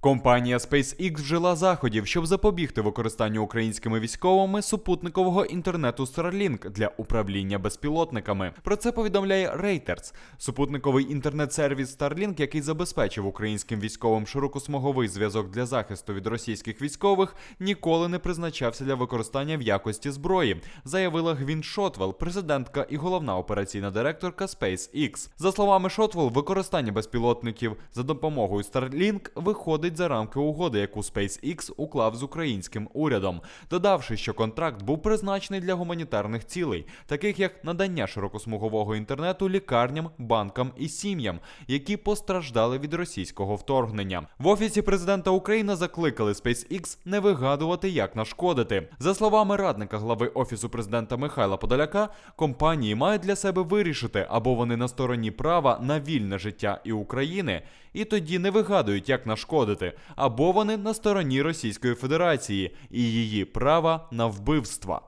Компанія SpaceX вжила заходів, щоб запобігти використанню українськими військовими супутникового інтернету Starlink для управління безпілотниками. Про це повідомляє Reuters. Супутниковий інтернет-сервіс Starlink, який забезпечив українським військовим широкосмуговий зв'язок для захисту від російських військових, ніколи не призначався для використання в якості зброї, заявила Гвін Шотвелл, президентка і головна операційна директорка SpaceX. За словами Шотвелл, використання безпілотників за допомогою Starlink виходить за рамки угоди, яку SpaceX уклав з українським урядом, додавши, що контракт був призначений для гуманітарних цілей, таких як надання широкосмугового інтернету лікарням, банкам і сім'ям, які постраждали від російського вторгнення. В офісі президента України закликали SpaceX не вигадувати, як нашкодити. За словами радника глави офісу президента Михайла Подоляка, компанії мають для себе вирішити, або вони на стороні права на вільне життя і України, і тоді не вигадують, як нашкодити, або вони на стороні Російської Федерації і її права на вбивства.